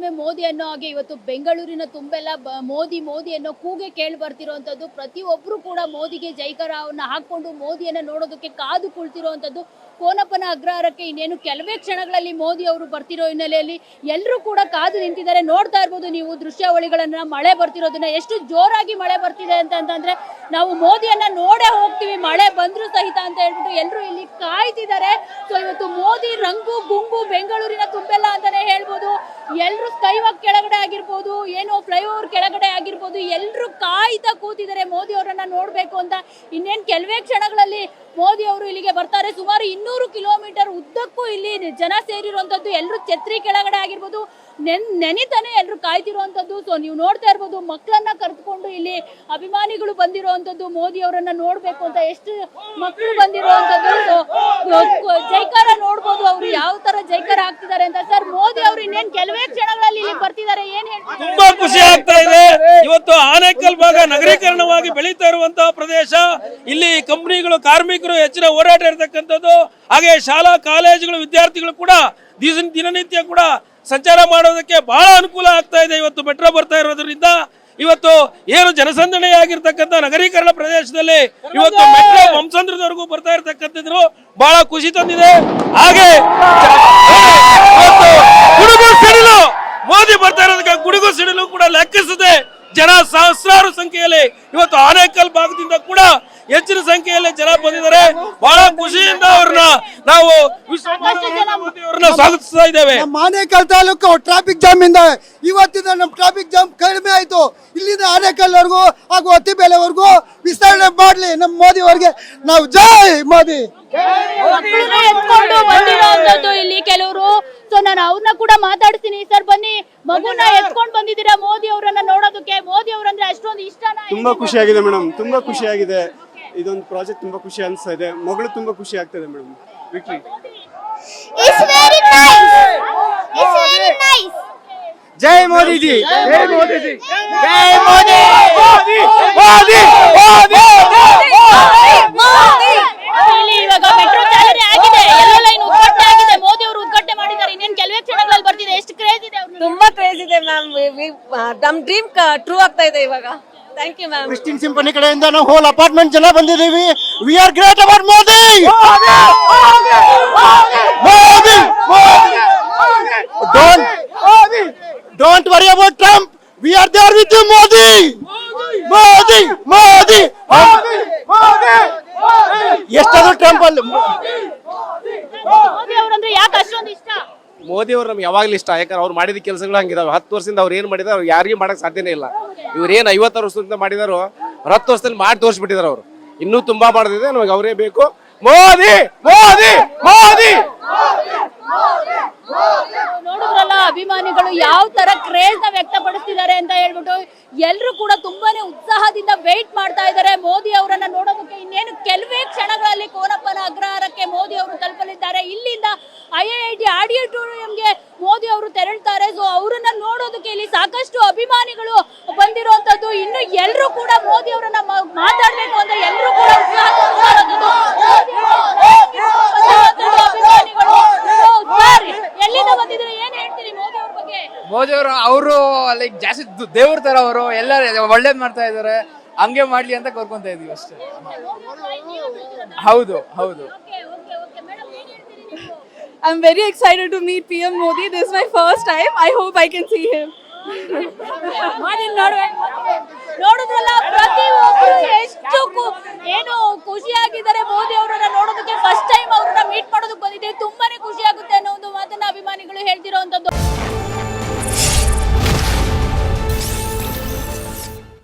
ಮೇ ಮೋದಿ ಅನ್ನೋ ಹಾಗೆ ಇವತ್ತು ಬೆಂಗಳೂರಿನ ತುಂಬೆಲ್ಲ ಮೋದಿ ಮೋದಿ ಅನ್ನೋ ಕೂಗೆ ಕೇಳಿ ಬರ್ತಿರೋಂಥದ್ದು ಪ್ರತಿಯೊಬ್ಬರು ಕೂಡ ಮೋದಿಗೆ ಜೈಕರವನ್ನ ಹಾಕೊಂಡು ಮೋದಿಯನ್ನ ನೋಡೋದಕ್ಕೆ ಕಾದು ಕುಳಿತಿರುವಂತದ್ದು ಕೋನಪ್ಪನ ಅಗ್ರಹಾರಕ್ಕೆ ಇನ್ನೇನು ಕೆಲವೇ ಕ್ಷಣಗಳಲ್ಲಿ ಮೋದಿ ಅವರು ಬರ್ತಿರೋ ಹಿನ್ನೆಲೆಯಲ್ಲಿ ಎಲ್ಲರೂ ಕೂಡ ಕಾದು ನಿಂತಿದ್ದಾರೆ. ನೋಡ್ತಾ ಇರ್ಬೋದು ನೀವು ದೃಶ್ಯಾವಳಿಗಳನ್ನ, ಮಳೆ ಬರ್ತಿರೋದನ್ನ, ಎಷ್ಟು ಜೋರಾಗಿ ಮಳೆ ಬರ್ತಿದೆ ಅಂತ ಅಂತಂದ್ರೆ, ನಾವು ಮೋದಿಯನ್ನ ನೋಡೇ ಹೋಗ್ತೀವಿ, ಮಳೆ ಬಂದ್ರು ಸಹಿತ ಅಂತ ಹೇಳ್ಬಿಟ್ಟು ಎಲ್ಲರೂ ಇಲ್ಲಿ ಕಾಯ್ತಿದ್ದಾರೆ. ಸೊ ಇವತ್ತು ಮೋದಿ, ರಂಗು, ಗುಂಗು ಬೆಂಗಳೂರಿನ ತುಂಬೆಲ್ಲ ಅಂತಾನೆ ಹೇಳ್ಬೋದು. ಎಲ್ಲರೂ ಸ್ಕೈವಾಕ್ ಕೆಳಗಡೆ ಆಗಿರ್ಬೋದು, ಏನು ಫ್ಲೈಓವರ್ ಕೆಳಗಡೆ ಆಗಿರ್ಬೋದು ಎಲ್ಲರೂ ಕಾಯ್ತಾ ಕೂತಿದ್ದಾರೆ. ಮೋದಿ ಅವರನ್ನ ನೋಡ್ಬೇಕು ಅಂತ ಇನ್ನೇನು ಕೆಲವೇ ಕ್ಷಣಗಳಲ್ಲಿ ಮೋದಿ ಅವರು ಇಲ್ಲಿಗೆ ಬರ್ತಾರೆ. ಸುಮಾರು ಇನ್ನೂರು ಕಿಲೋಮೀಟರ್ ಉದ್ದಕ್ಕೂ ಇಲ್ಲಿ ಜನ ಸೇರಿರುವಂತದ್ದು ಎಲ್ಲರೂ ಛತ್ರಿ ಕೆಳಗಡೆ ಆಗಿರ್ಬೋದು, ನೆನ್, ನೆನಿತಾನೆ ಎಲ್ಲರೂ ಕಾಯ್ತಿರುವಂತದ್ದು ಸೊ ನೀವು ನೋಡ್ತಾ ಇರ್ಬೋದು, ಮಕ್ಕಳನ್ನ ಕರೆದುಕೊಂಡು ಇಲ್ಲಿ ಅಭಿಮಾನಿಗಳು ಬಂದಿರುವಂತದ್ದು ಮೋದಿ ಅವರನ್ನ ನೋಡ್ಬೇಕು ಅಂತ ಎಷ್ಟು ಮಕ್ಕಳು ಬಂದಿರುವಂತದ್ದು ಸೊ ಜೈಕಾರ ನೋಡ್ಬೋದು. ಯಾವ ತರ ಜೈಕಾರ ಆಗ್ತಿದ್ದಾರೆ ಅಂತ. ಸರ್, ಮೋದಿ ಅವರು ಇನ್ನೇನ್ ಕೆಲವೇ ಕ್ಷಣಗಳಲ್ಲಿ ಇಲ್ಲಿ ಬರ್ತಿದ್ದಾರೆ, ಏನ್ ಹೇಳ್ತಾರೆ? ತುಂಬಾ ಖುಷಿ ಆಗ್ತಾ ಇದೆ. ಇವತ್ತು ಆನೇಕಲ್ ಭಾಗ ನಗರೀಕರಣವಾಗಿ ಬೆಳೀತಾ ಇರುವಂತಹ ಪ್ರದೇಶ. ಇಲ್ಲಿ ಕಂಪನಿಗಳು, ಕಾರ್ಮಿಕರು ಹೆಚ್ಚಿನ ಹೋರಾಟ ಇರತಕ್ಕಂಥದ್ದು. ಹಾಗೆ ಶಾಲಾ, ಕಾಲೇಜುಗಳು, ವಿದ್ಯಾರ್ಥಿಗಳು ಕೂಡ ದಿನ ದಿನನಿತ್ಯ ಕೂಡ ಸಂಚಾರ ಮಾಡೋದಕ್ಕೆ ಬಹಳ ಅನುಕೂಲ ಆಗ್ತಾ ಇದೆ. ಇವತ್ತು ಮೆಟ್ರೋ ಬರ್ತಾ ಇರೋದ್ರಿಂದ ಇವತ್ತು ಏನು ಜನಸಂದಣಿ ಆಗಿರ್ತಕ್ಕಂಥ ನಗರೀಕರಣ ಪ್ರದೇಶದಲ್ಲಿ ಇವತ್ತು ಮೆಟ್ರೋ ವಂಸಂದ್ರದವರೆಗೂ ಬರ್ತಾ ಇರತಕ್ಕಂಥದ್ರು ಬಹಳ ಖುಷಿ ತಂದಿದೆ. ಹಾಗೆ ಗುಡುಗು ಸಿಡಿಲು ಮೋದಿ ಬರ್ತಾ ಇರೋದಕ್ಕೆ ಗುಡುಗು ಸಿಡಿಲು ಕೂಡ ಲೆಕ್ಕಿಸದೆ ಜನ ಸಹಸ್ರಾರು ಸಂಖ್ಯೆಯಲ್ಲಿ ಇವತ್ತು ಆನೇಕಲ್ ಭಾಗದಿಂದ ಕೂಡ ಹೆಚ್ಚಿನ ಸಂಖ್ಯೆಯಲ್ಲಿ ಜನ ಬಂದಿದ್ದಾರೆ. ಬಹಳ ಖುಷಿಯಿಂದ ಅವ್ರನ್ನ ನಾವು ವಿಶ್ವಭಾರತಿ ಮೋದಿ ಅವ್ರನ್ನ ಸ್ವಾಗತಿಸ್ತಾ ಇದ್ದೇವೆ. ನಮ್ಮ ಆನೇಕಲ್ ತಾಲೂಕು ಟ್ರಾಫಿಕ್ ಜಾಮ್ ಇಂದ ಇವತ್ತಿಂದ ನಮ್ಮ ಟ್ರಾಫಿಕ್ ಜಾಮ್ ಕಡಿಮೆ ಆಯ್ತು. ಇಲ್ಲಿಂದ ಆನೇಕಲ್ವರೆಗೂ ಹಾಗೂ ಅತ್ತಿಬೇಲೆವರೆಗೂ ವಿಸ್ತರಣೆ ಮಾಡ್ಲಿ. ನಮ್ಮ ಮೋದಿ ಅವ್ರಿಗೆ ನಾವು ಜೈ ಮೋದಿ. ಮಕ್ಕಳನ್ನ ಎತ್ಕೊಂಡು ಬಂದಿರೋಂಥದ್ದು ಇಲ್ಲಿ ಕೆಲವರು. ಸೊ ನಾನು ಅವ್ರನ್ನ ಕೂಡ ಮಾತಾಡ್ತೀನಿ. ಸರ್ ಬನ್ನಿ. ಮಗುನ ಎತ್ಕೊಂಡ್ ಬಂದಿದ್ದೀರಾ ಮೋದಿ ಅವರನ್ನ ನೋಡೋದಕ್ಕೆ? ಮೋದಿ ಅವರಂದ್ರೆ ಅಷ್ಟೊಂದು ಇಷ್ಟ ತುಂಬಾ ಖುಷಿ ಆಗಿದೆ ಮೇಡಮ್. ತುಂಬಾ ಖುಷಿ ಆಗಿದೆ ಇದೊಂದು ಪ್ರಾಜೆಕ್ಟ್ ತುಂಬಾ ಖುಷಿ ಅನ್ಸ್ತಾ ಇದೆ. ಮಗಳು ತುಂಬಾ ಖುಷಿ ಆಗ್ತದೆ madam. Victory It's very nice. It's very nice. ಜೈ ಮೋದಿ ಜಿ ಜೈ ಮೋದಿ ಜಿ ಜೈ ಮೋದಿ ಮೋದಿ ಮೋದಿ ಮೋದಿ ಇಲ್ಲಿ ಇವಾಗ ಮೆಟ್ರೋ ಚಾಲನೆ ಆಗಿದೆ ಎಲ್ಲ ಲೈನ್ ಉದ್ಘಾಟನೆ ಆಗಿದೆ ಮೋದಿ ಅವರು ಉದ್ಘಾಟನೆ ಮಾಡಿದ್ದಾರೆ ಇನ್ನೇನು ಕೆಲವೇ ಕ್ಷಣಗಳಲ್ಲಿ ಬರ್ತಿದೆ ಎಷ್ಟು ಕ್ರೇಜ್ ಇದೆ ಅವ್ರನ್ನ ತುಂಬಾ ಕ್ರೇಜ್ ಇದೆ ಮ್ಯಾಮ್ ನಮ್ ಡ್ರೀಮ್ ಟ್ರೂ ಆಗ್ತಾ ಇದೆ ಇವಾಗ thank you ma'am Christine Symphony ಕಡೆಯಿಂದ ನಾವು ಹೋಲ್ ಅಪಾರ್ಟ್ಮೆಂಟ್ ಜನ ಬಂದಿದ್ದೀವಿ. We are great about Modi Modi don't don't worry about Trump we are there with you Modi Modi Modi ಎಷ್ಟಾದ್ರೂ ಟ್ರಂಪ್ ಅಲ್ಲಿ ಮೋದಿ ಅವರಂದ್ರೆ ಯಾಕೆ ಅಷ್ಟೊಂದು ಇಷ್ಟ? ಮೋದಿ ಅವ್ರು ನಮ್ಗೆ ಯಾವಾಗಲೂ ಇಷ್ಟ, ಯಾಕಂದ್ರೆ ಅವ್ರು ಮಾಡಿದ ಕೆಲಸಗಳು ಹಂಗಿದಾವೆ. ಹತ್ತು ವರ್ಷದಿಂದ ಅವ್ರು ಏನು ಮಾಡಿದಾರೆ ಅವ್ರು ಯಾರಿಗೂ ಮಾಡಕ್ ಸಾಧ್ಯನೇ ಇಲ್ಲ. ಇವ್ರು ಏನು ಐವತ್ತಾರು ವರ್ಷದಿಂದ ಮಾಡಿದಾರೋ ಅವ್ರು ಹತ್ತು ವರ್ಷದಲ್ಲಿ ಮಾಡಿ ತೋರಿಸ್ಬಿಟ್ಟಿದ್ದಾರೆ ಅವರು. ಇನ್ನೂ ತುಂಬಾ ಮಾಡೋದಿದೆ, ನಮಗೆ ಅವರೇ ಬೇಕು. ಮೋದಿ ಮೋದಿ ಮೋದಿ! ನೋಡಿದ್ರಲ್ಲ, ಅಭಿಮಾನಿಗಳು ಯಾವ ತರ ಕ್ರೇಜ್ನ ವ್ಯಕ್ತಪಡಿಸ್ತಿದ್ದಾರೆ ಅಂತ ಹೇಳ್ಬಿಟ್ಟು ಎಲ್ರು ಕೂಡ ತುಂಬಾನೇ ಉತ್ಸಾಹದಿಂದ ವೇಟ್ ಮಾಡ್ತಾ ಇದ್ದಾರೆ ಮೋದಿ ಅವರನ್ನ ನೋಡೋದಕ್ಕೆ ಇನ್ನೇನು ಕೆಲವೇ ಕ್ಷಣಗಳಲ್ಲಿ ಕೋನಪ್ಪನ ಅಗ್ರಹಾರಕ್ಕೆ ಮೋದಿ ಅವರು ತಲುಪಲಿದ್ದಾರೆ ಇಲ್ಲಿಂದ ಐ ಐ ಟಿ ಆಡಿಟೋರಿಯಂಗೆ ಮೋದಿ ಅವರು ತೆರಳ್ತಾರೆ. ಸೊ ಅವರನ್ನ ನೋಡೋದಕ್ಕೆ ಇಲ್ಲಿ ಸಾಕಷ್ಟು ಅಭಿಮಾನಿಗಳು ಬಂದಿರುವಂತದ್ದು. ಇನ್ನು ಎಲ್ಲರೂ ಕೂಡ ಮೋದಿ ಅವರನ್ನ ಮಾತಾಡಬೇಕು ಅಂತ ಎಲ್ಲರೂ ಕೂಡ ಮೋದಿ ಅವ್ರ ಅವರು ಲೈಕ್ ಜಾಸ್ತಿ ದೇವ್ರ ತರ ಅವರು. ಎಲ್ಲ ಒಳ್ಳೇದ್ ಮಾಡ್ತಾ ಇದಾರೆ ಹಂಗೆ ಮಾಡ್ಲಿ ಅಂತ ಕೋರ್ಕೊಂತ ಇದೀವಿ ಅಷ್ಟೇ. ಹೌದು ಹೌದು. I'm very excited to meet PM Modi. This is my first time. I hope I can see him.